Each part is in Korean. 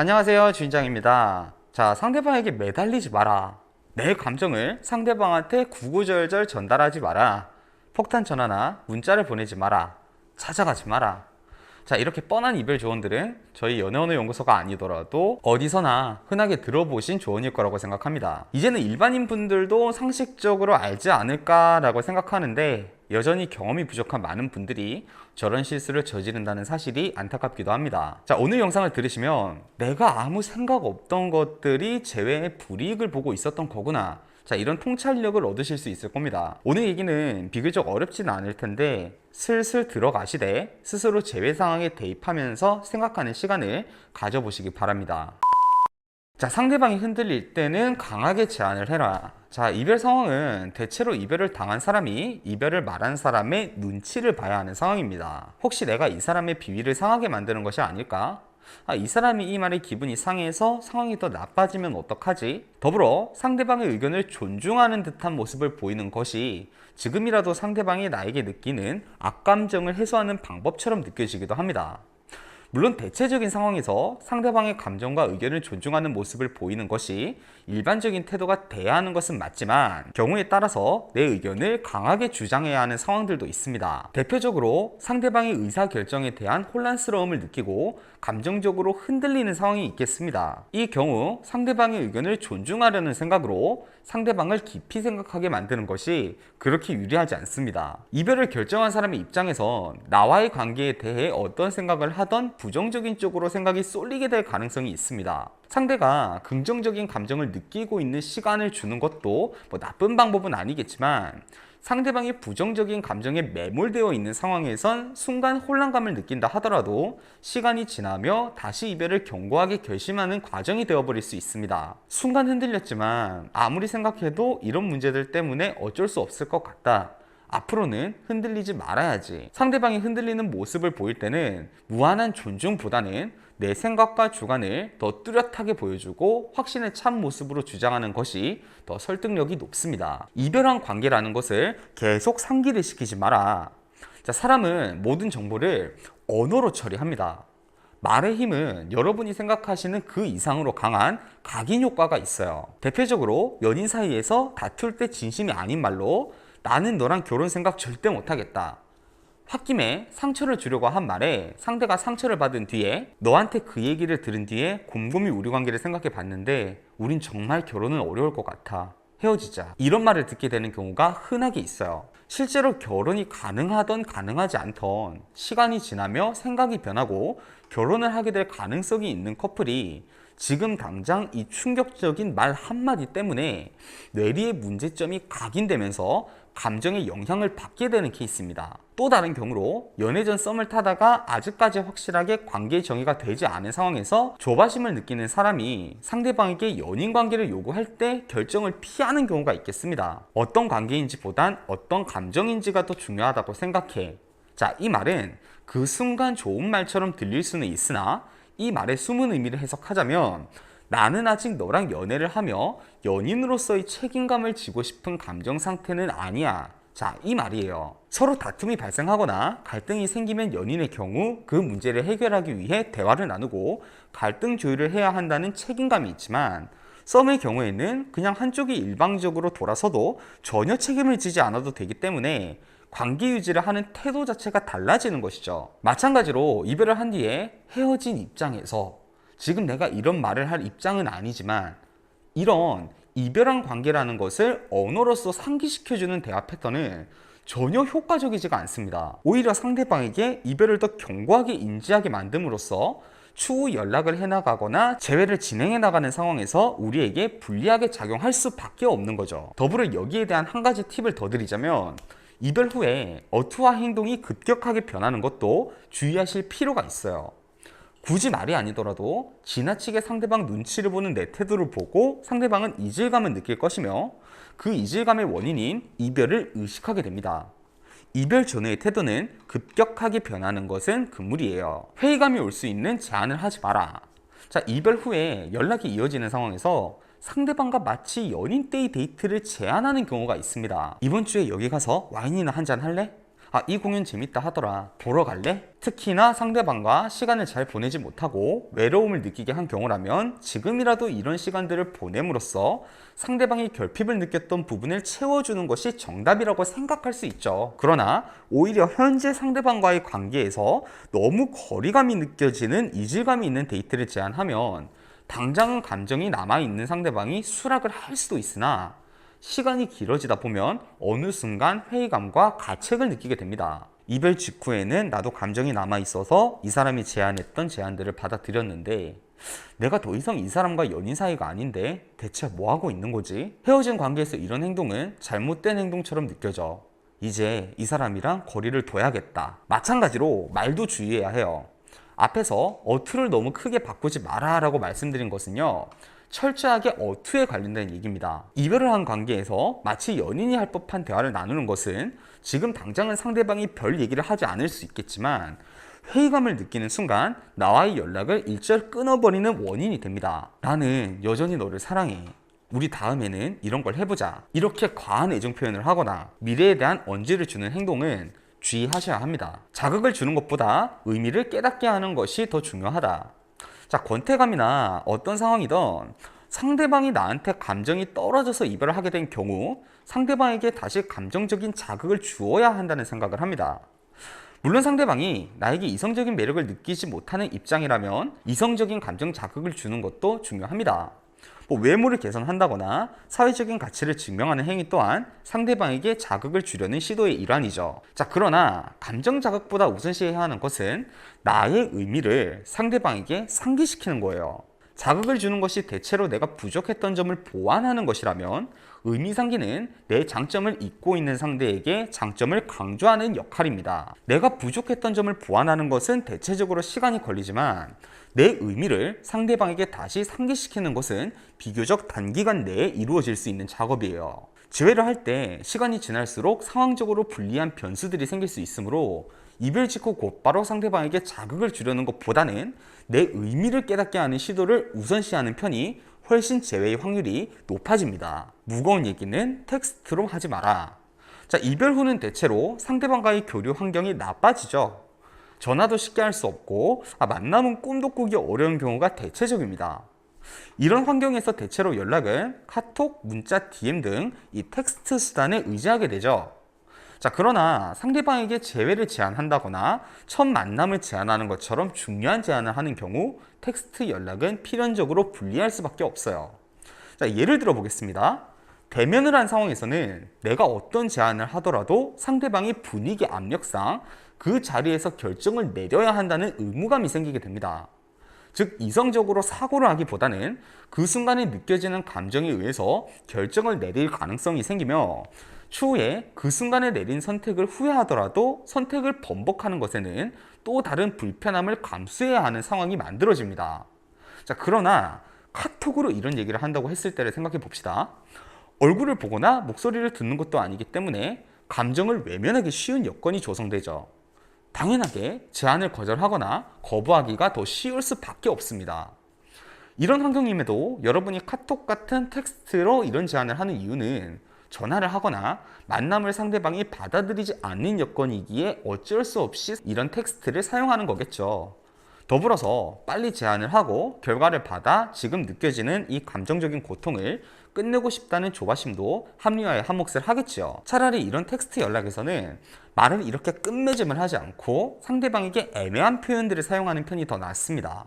안녕하세요 주인장입니다. 자 상대방에게 매달리지 마라. 내 감정을 상대방한테 구구절절 전달하지 마라. 폭탄 전화나 문자를 보내지 마라. 찾아가지 마라 자 이렇게 뻔한 이별 조언들은 저희 연애언어 연구소가 아니더라도 어디서나 흔하게 들어보신 조언일 거라고 생각합니다 이제는 일반인 분들도 상식적으로 알지 않을까라고 생각하는데 여전히 경험이 부족한 많은 분들이 저런 실수를 저지른다는 사실이 안타깝기도 합니다. 자, 오늘 영상을 들으시면 내가 아무 생각 없던 것들이 제외의 불이익을 보고 있었던 거구나. 자, 이런 통찰력을 얻으실 수 있을 겁니다. 오늘 얘기는 비교적 어렵지는 않을 텐데 슬슬 들어가시되 스스로 제외 상황에 대입하면서 생각하는 시간을 가져보시기 바랍니다. 자, 상대방이 흔들릴 때는 강하게 제안을 해라. 자, 이별 상황은 대체로 이별을 당한 사람이 이별을 말한 사람의 눈치를 봐야 하는 상황입니다. 혹시 내가 이 사람의 비위를 상하게 만드는 것이 아닐까? 아, 이 사람이 이 말에 기분이 상해서 상황이 더 나빠지면 어떡하지? 더불어 상대방의 의견을 존중하는 듯한 모습을 보이는 것이 지금이라도 상대방이 나에게 느끼는 악감정을 해소하는 방법처럼 느껴지기도 합니다. 물론 대체적인 상황에서 상대방의 감정과 의견을 존중하는 모습을 보이는 것이 일반적인 태도가 돼야 하는 것은 맞지만 경우에 따라서 내 의견을 강하게 주장해야 하는 상황들도 있습니다. 대표적으로 상대방의 의사 결정에 대한 혼란스러움을 느끼고 감정적으로 흔들리는 상황이 있겠습니다. 이 경우 상대방의 의견을 존중하려는 생각으로 상대방을 깊이 생각하게 만드는 것이 그렇게 유리하지 않습니다. 이별을 결정한 사람의 입장에선 나와의 관계에 대해 어떤 생각을 하던 부정적인 쪽으로 생각이 쏠리게 될 가능성이 있습니다. 상대가 긍정적인 감정을 느끼고 있는 시간을 주는 것도 뭐 나쁜 방법은 아니겠지만 상대방이 부정적인 감정에 매몰되어 있는 상황에선 순간 혼란감을 느낀다 하더라도 시간이 지나며 다시 이별을 견고하게 결심하는 과정이 되어버릴 수 있습니다. 순간 흔들렸지만 아무리 생각해도 이런 문제들 때문에 어쩔 수 없을 것 같다. 앞으로는 흔들리지 말아야지. 상대방이 흔들리는 모습을 보일 때는 무한한 존중보다는 내 생각과 주관을 더 뚜렷하게 보여주고 확신에 찬 모습으로 주장하는 것이 더 설득력이 높습니다. 이별한 관계라는 것을 계속 상기를 시키지 마라. 자, 사람은 모든 정보를 언어로 처리합니다. 말의 힘은 여러분이 생각하시는 그 이상으로 강한 각인 효과가 있어요. 대표적으로 연인 사이에서 다툴 때 진심이 아닌 말로 나는 너랑 결혼 생각 절대 못하겠다. 홧김에 상처를 주려고 한 말에 상대가 상처를 받은 뒤에 너한테 그 얘기를 들은 뒤에 곰곰이 우리 관계를 생각해 봤는데 우린 정말 결혼은 어려울 것 같아. 헤어지자. 이런 말을 듣게 되는 경우가 흔하게 있어요. 실제로 결혼이 가능하던 가능하지 않던 시간이 지나며 생각이 변하고 결혼을 하게 될 가능성이 있는 커플이 지금 당장 이 충격적인 말 한마디 때문에 뇌리의 문제점이 각인되면서 감정의 영향을 받게 되는 케이스입니다. 또 다른 경우로 연애 전 썸을 타다가 아직까지 확실하게 관계 정의가 되지 않은 상황에서 조바심을 느끼는 사람이 상대방에게 연인 관계를 요구할 때 결정을 피하는 경우가 있겠습니다. 어떤 관계인지 보단 어떤 감정인지가 더 중요하다고 생각해. 자, 이 말은 그 순간 좋은 말처럼 들릴 수는 있으나 이 말의 숨은 의미를 해석하자면 나는 아직 너랑 연애를 하며 연인으로서의 책임감을 지고 싶은 감정 상태는 아니야. 자, 이 말이에요. 서로 다툼이 발생하거나 갈등이 생기면 연인의 경우 그 문제를 해결하기 위해 대화를 나누고 갈등 조율을 해야 한다는 책임감이 있지만 썸의 경우에는 그냥 한쪽이 일방적으로 돌아서도 전혀 책임을 지지 않아도 되기 때문에 관계 유지를 하는 태도 자체가 달라지는 것이죠. 마찬가지로 이별을 한 뒤에 헤어진 입장에서 지금 내가 이런 말을 할 입장은 아니지만 이런 이별한 관계라는 것을 언어로서 상기시켜주는 대화 패턴은 전혀 효과적이지가 않습니다. 오히려 상대방에게 이별을 더 견고하게 인지하게 만듦으로써 추후 연락을 해나가거나 재회를 진행해 나가는 상황에서 우리에게 불리하게 작용할 수밖에 없는 거죠. 더불어 여기에 대한 한 가지 팁을 더 드리자면 이별 후에 어투와 행동이 급격하게 변하는 것도 주의하실 필요가 있어요. 굳이 말이 아니더라도 지나치게 상대방 눈치를 보는 내 태도를 보고 상대방은 이질감을 느낄 것이며 그 이질감의 원인인 이별을 의식하게 됩니다. 이별 전의 태도는 급격하게 변하는 것은 금물이에요. 회의감이 올 수 있는 제안을 하지 마라. 자, 이별 후에 연락이 이어지는 상황에서 상대방과 마치 연인 때의 데이트를 제안하는 경우가 있습니다. 이번 주에 여기 가서 와인이나 한 잔 할래? 아, 이 공연 재밌다 하더라. 보러 갈래? 특히나 상대방과 시간을 잘 보내지 못하고 외로움을 느끼게 한 경우라면 지금이라도 이런 시간들을 보냄으로써 상대방이 결핍을 느꼈던 부분을 채워주는 것이 정답이라고 생각할 수 있죠. 그러나 오히려 현재 상대방과의 관계에서 너무 거리감이 느껴지는 이질감이 있는 데이트를 제안하면 당장은 감정이 남아있는 상대방이 수락을 할 수도 있으나 시간이 길어지다 보면 어느 순간 회의감과 가책을 느끼게 됩니다. 이별 직후에는 나도 감정이 남아 있어서 이 사람이 제안했던 제안들을 받아들였는데 내가 더 이상 이 사람과 연인 사이가 아닌데 대체 뭐 하고 있는 거지? 헤어진 관계에서 이런 행동은 잘못된 행동처럼 느껴져. 이제 이 사람이랑 거리를 둬야겠다. 마찬가지로 말도 주의해야 해요. 앞에서 어투를 너무 크게 바꾸지 마라 라고 말씀드린 것은요. 철저하게 어투에 관련된 얘기입니다. 이별을 한 관계에서 마치 연인이 할 법한 대화를 나누는 것은 지금 당장은 상대방이 별 얘기를 하지 않을 수 있겠지만 회의감을 느끼는 순간 나와의 연락을 일절 끊어버리는 원인이 됩니다. 나는 여전히 너를 사랑해. 우리 다음에는 이런 걸 해보자. 이렇게 과한 애정 표현을 하거나 미래에 대한 언지를 주는 행동은 주의하셔야 합니다. 자극을 주는 것보다 의미를 깨닫게 하는 것이 더 중요하다. 자, 권태감이나 어떤 상황이든 상대방이 나한테 감정이 떨어져서 이별을 하게 된 경우 상대방에게 다시 감정적인 자극을 주어야 한다는 생각을 합니다. 물론 상대방이 나에게 이성적인 매력을 느끼지 못하는 입장이라면 이성적인 감정 자극을 주는 것도 중요합니다. 뭐 외모를 개선한다거나 사회적인 가치를 증명하는 행위 또한 상대방에게 자극을 주려는 시도의 일환이죠. 자, 그러나 감정 자극보다 우선시해야 하는 것은 나의 의미를 상대방에게 상기시키는 거예요. 자극을 주는 것이 대체로 내가 부족했던 점을 보완하는 것이라면 의미 상기는 내 장점을 잊고 있는 상대에게 장점을 강조하는 역할입니다. 내가 부족했던 점을 보완하는 것은 대체적으로 시간이 걸리지만 내 의미를 상대방에게 다시 상기시키는 것은 비교적 단기간 내에 이루어질 수 있는 작업이에요. 재회를 할 때 시간이 지날수록 상황적으로 불리한 변수들이 생길 수 있으므로 이별 직후 곧바로 상대방에게 자극을 주려는 것보다는 내 의미를 깨닫게 하는 시도를 우선시하는 편이 훨씬 재회의 확률이 높아집니다. 무거운 얘기는 텍스트로 하지 마라. 자, 이별 후는 대체로 상대방과의 교류 환경이 나빠지죠. 전화도 쉽게 할 수 없고 아, 만남은 꿈도 꾸기 어려운 경우가 대체적입니다. 이런 환경에서 대체로 연락은 카톡, 문자, DM 등 이 텍스트 수단에 의지하게 되죠. 자, 그러나 상대방에게 재회를 제안한다거나 첫 만남을 제안하는 것처럼 중요한 제안을 하는 경우 텍스트 연락은 필연적으로 불리할 수밖에 없어요. 자, 예를 들어 보겠습니다. 대면을 한 상황에서는 내가 어떤 제안을 하더라도 상대방이 분위기 압력상 그 자리에서 결정을 내려야 한다는 의무감이 생기게 됩니다. 즉 이성적으로 사고를 하기보다는 그 순간에 느껴지는 감정에 의해서 결정을 내릴 가능성이 생기며 추후에 그 순간에 내린 선택을 후회하더라도 선택을 번복하는 것에는 또 다른 불편함을 감수해야 하는 상황이 만들어집니다. 자, 그러나 카톡으로 이런 얘기를 한다고 했을 때를 생각해 봅시다. 얼굴을 보거나 목소리를 듣는 것도 아니기 때문에 감정을 외면하기 쉬운 여건이 조성되죠. 당연하게 제안을 거절하거나 거부하기가 더 쉬울 수밖에 없습니다. 이런 환경임에도 여러분이 카톡 같은 텍스트로 이런 제안을 하는 이유는 전화를 하거나 만남을 상대방이 받아들이지 않는 여건이기에 어쩔 수 없이 이런 텍스트를 사용하는 거겠죠. 더불어서 빨리 제안을 하고 결과를 받아 지금 느껴지는 이 감정적인 고통을 끝내고 싶다는 조바심도 합리화에 한몫을 하겠지요. 차라리 이런 텍스트 연락에서는 말을 이렇게 끝맺음을 하지 않고 상대방에게 애매한 표현들을 사용하는 편이 더 낫습니다.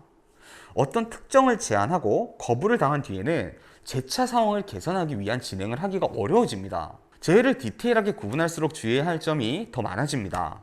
어떤 특정을 제안하고 거부를 당한 뒤에는 재차 상황을 개선하기 위한 진행을 하기가 어려워집니다. 재회를 디테일하게 구분할수록 주의해야 할 점이 더 많아집니다.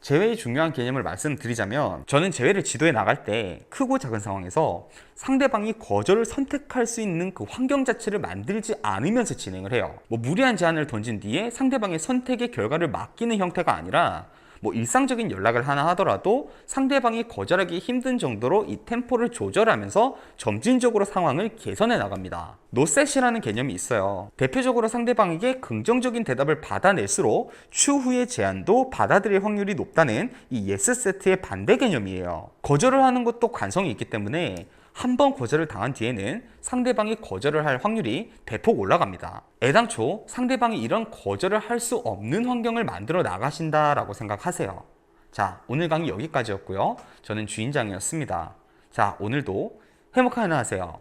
재회의 중요한 개념을 말씀드리자면 저는 재회를 지도해 나갈 때 크고 작은 상황에서 상대방이 거절을 선택할 수 있는 그 환경 자체를 만들지 않으면서 진행을 해요. 뭐 무리한 제안을 던진 뒤에 상대방의 선택의 결과를 맡기는 형태가 아니라 뭐 일상적인 연락을 하나 하더라도 상대방이 거절하기 힘든 정도로 이 템포를 조절하면서 점진적으로 상황을 개선해 나갑니다. 노셋이라는 개념이 있어요. 대표적으로 상대방에게 긍정적인 대답을 받아낼수록 추후의 제안도 받아들일 확률이 높다는 이 예스 세트의 반대 개념이에요. 거절을 하는 것도 관성이 있기 때문에 한 번 거절을 당한 뒤에는 상대방이 거절을 할 확률이 대폭 올라갑니다. 애당초 상대방이 이런 거절을 할 수 없는 환경을 만들어 나가신다라고 생각하세요. 자, 오늘 강의 여기까지였고요. 저는 주인장이었습니다. 자, 오늘도 행복한 하루 하세요.